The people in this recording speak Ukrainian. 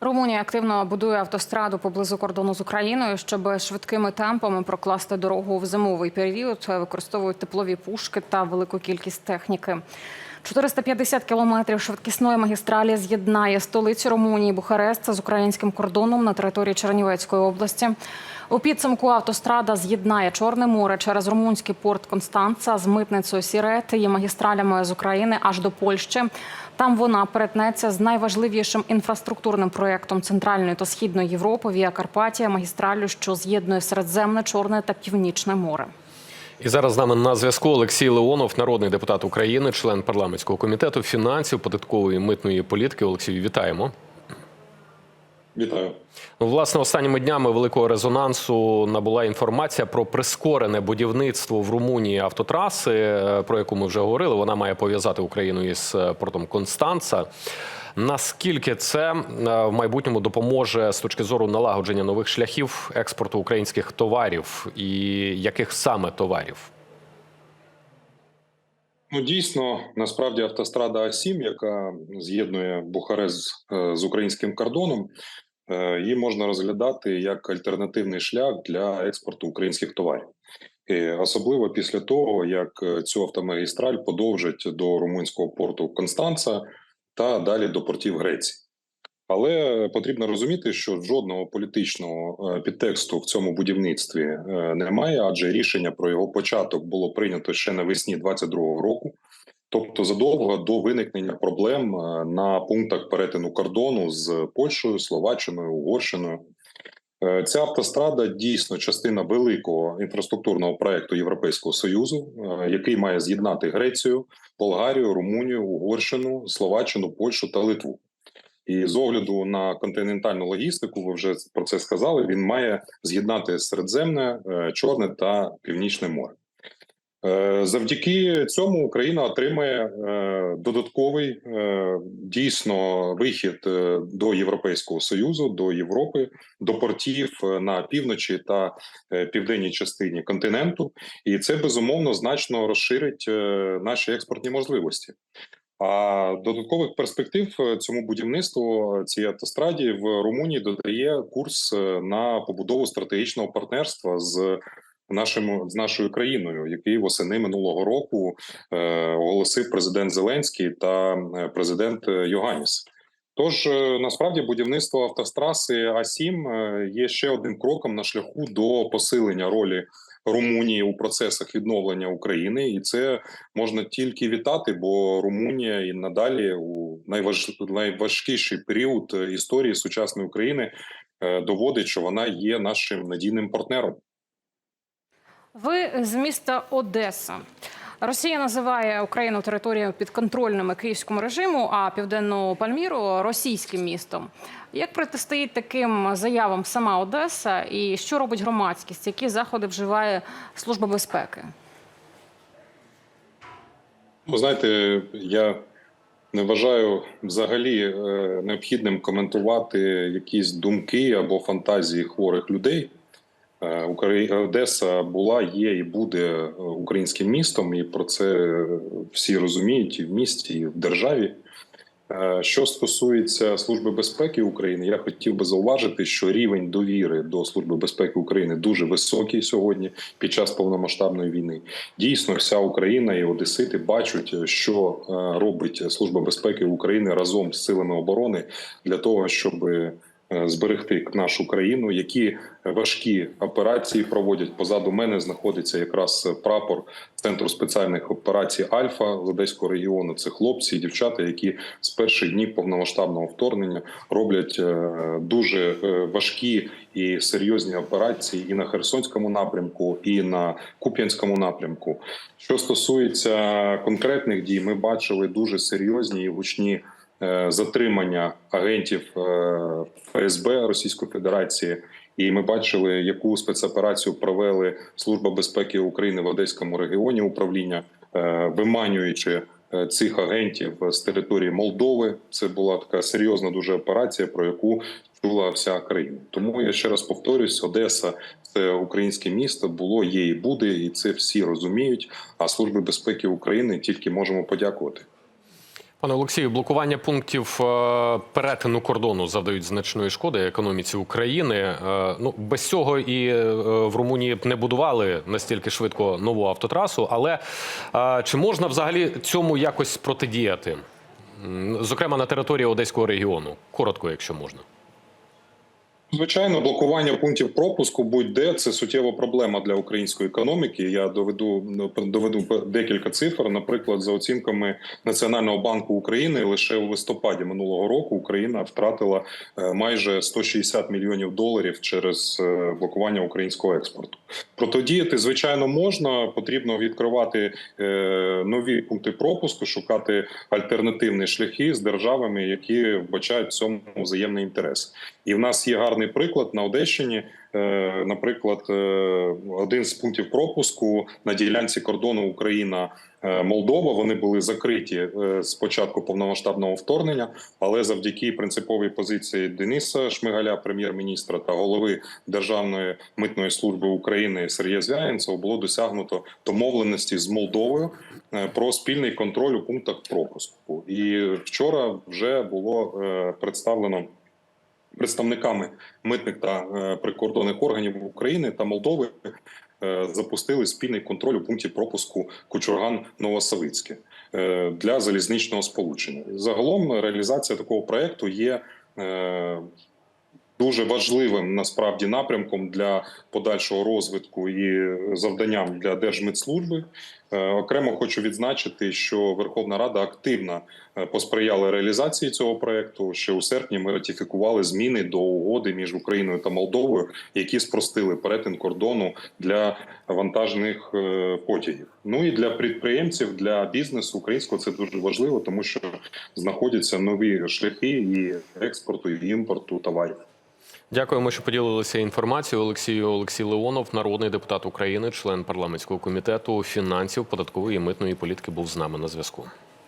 Румунія активно будує автостраду поблизу кордону з Україною, щоб швидкими темпами прокласти дорогу в зимовий період. Використовують теплові пушки та велику кількість техніки. 450 кілометрів швидкісної магістралі з'єднає столицю Румунії Бухарест з українським кордоном на території Чернівецької області. У підсумку автострада з'єднає Чорне море через румунський порт Констанца з митницею Сірет і магістралями з України аж до Польщі. Там вона перетнеться з найважливішим інфраструктурним проєктом Центральної та Східної Європи Віа Карпатія, магістралю, що з'єднує Середземне, Чорне та Північне море. І зараз з нами на зв'язку Олексій Леонов, народний депутат України, член парламентського комітету фінансів, податкової і митної політики. Олексій, вітаємо. Вітаю. Ну, власне, останніми днями великого резонансу набула інформація про прискорене будівництво в Румунії автотраси, е, про яку ми вже говорили. Вона має пов'язати Україну із е, портом Констанца. Наскільки це е, в майбутньому допоможе з точки зору налагодження нових шляхів експорту українських товарів і яких саме товарів? Ну дійсно, насправді автострада А7, яка з'єднує Бухарест з українським кордоном, її можна розглядати як альтернативний шлях для експорту українських товарів, І особливо після того, як е, цю автомагістраль подовжать до румунського порту Констанца та далі до портів Греції. Але потрібно розуміти, що жодного політичного е, підтексту в цьому будівництві е, немає, адже рішення про його початок було прийнято ще навесні 22-го року, тобто задовго до виникнення проблем е, на пунктах перетину кордону з Польщею, Словаччиною, Угорщиною. Е, Ця автострада дійсно частина великого інфраструктурного проекту Європейського союзу, е, який має з'єднати Грецію, Болгарію, Румунію, Угорщину, Словаччину, Польщу та Литву. І з огляду на континентальну логістику, ви вже про це сказали. Він має з'єднати Середземне, Чорне та Північне море. Е, Завдяки цьому Україна отримає е, додатковий е, дійсно вихід до Європейського союзу, до Європи, до портів на півночі та південній частині континенту, і це безумовно значно розширить наші експортні можливості. А додаткових перспектив цьому будівництву цій автостраді в Румунії додає курс на побудову стратегічного партнерства з нашим з нашою країною, який восени минулого року е, оголосив президент Зеленський та е, президент е, Йоганіс. Тож е, насправді будівництво автостраси А7 е, є ще одним кроком на шляху до посилення ролі Румунії у процесах відновлення України, і це можна тільки вітати, бо Румунія і надалі у найваж... найважкіший період історії сучасної України доводить, що вона є нашим надійним партнером. Ви з міста Одеса. Росія називає Україну територією підконтрольними київському режиму, а південну Пальміру російським містом. Як протистоїть таким заявам сама Одеса, і що робить громадськість? Які заходи вживає служба безпеки? Ви знаєте, я не вважаю взагалі е, необхідним коментувати якісь думки або фантазії хворих людей. Е, Одеса була, є і буде е, українським містом, і про це всі розуміють і в місті, і в державі. Е, Що стосується Служби безпеки України, я хотів би зауважити, що рівень довіри до Служби безпеки України дуже високий сьогодні під час повномасштабної війни. Дійсно, вся Україна і Одесити бачать, що робить Служба безпеки України разом з силами оборони для того, щоб зберегти нашу країну, які важкі операції проводять. Позаду мене знаходиться якраз прапор центру спеціальних операцій Альфа з Одеського регіону. Це хлопці і дівчата, які з перших днів повномасштабного вторгнення роблять е, дуже е, важкі і серйозні операції і на Херсонському напрямку, і на Куп'янському напрямку. Що стосується конкретних дій, ми бачили дуже серйозні і гучні е, затримання агентів е, ФСБ Російської Федерації. І ми бачили, яку спецоперацію провели Служба безпеки України в Одеському регіоні управління, е, виманюючи е, цих агентів з території Молдови. Це була така серйозна дуже операція, про яку чула вся країна. Тому я ще раз повторюсь: Одеса це українське місто, було, є і буде, і це всі розуміють. А служби безпеки України тільки можемо подякувати. Пане Олексію, блокування пунктів е, перетину кордону завдають значної шкоди економіці України. Е, Ну без цього і е, в Румунії б не будували настільки швидко нову автотрасу. Але чи можна взагалі цьому якось протидіяти? Зокрема, на території Одеського регіону, коротко, якщо можна. Звичайно, блокування пунктів пропуску будь-де це суттєва проблема для української економіки. Я доведу доведу декілька цифр. Наприклад, за оцінками Національного банку України, лише у листопаді минулого року Україна втратила е, майже 160 мільйонів доларів через е, блокування українського експорту. Протидіяти, звичайно, можна. Потрібно відкривати е, нові пункти пропуску, шукати альтернативні шляхи з державами, які вбачають в цьому взаємний інтерес. І в нас є гарний приклад на Одещині. Е, Наприклад, е, один з пунктів пропуску на ділянці кордону Україна. е, Молдова вони були закриті з початку повномасштабного вторгнення, але завдяки принциповій позиції Дениса Шмигаля, прем'єр-міністра та голови Державної митної служби України Сергія Звягінцева було досягнуто домовленості з Молдовою про спільний контроль у пунктах пропуску. І вчора вже було представлено представниками митних та е, прикордонних органів України та Молдови е, запустили спільний контроль у пункті пропуску Кучурган Новосавицьке е, для залізничного сполучення. Загалом реалізація такого проекту є. Дуже важливим насправді напрямком для подальшого розвитку і завданням для Держмитслужби. Е, Окремо хочу відзначити, що Верховна Рада активно е, посприяла реалізації цього проекту. Ще у серпні ми ратифікували зміни до угоди між Україною та Молдовою, які спростили перетин кордону для вантажних е, потягів. Ну і для підприємців, для бізнесу українського це дуже важливо, тому що знаходяться нові шляхи і експорту, і імпорту товарів. Дякуємо, що поділилися інформацією. Олексію Олексій Леонов, народний депутат України, член парламентського комітету фінансів, податкової і митної політики, був з нами на зв'язку.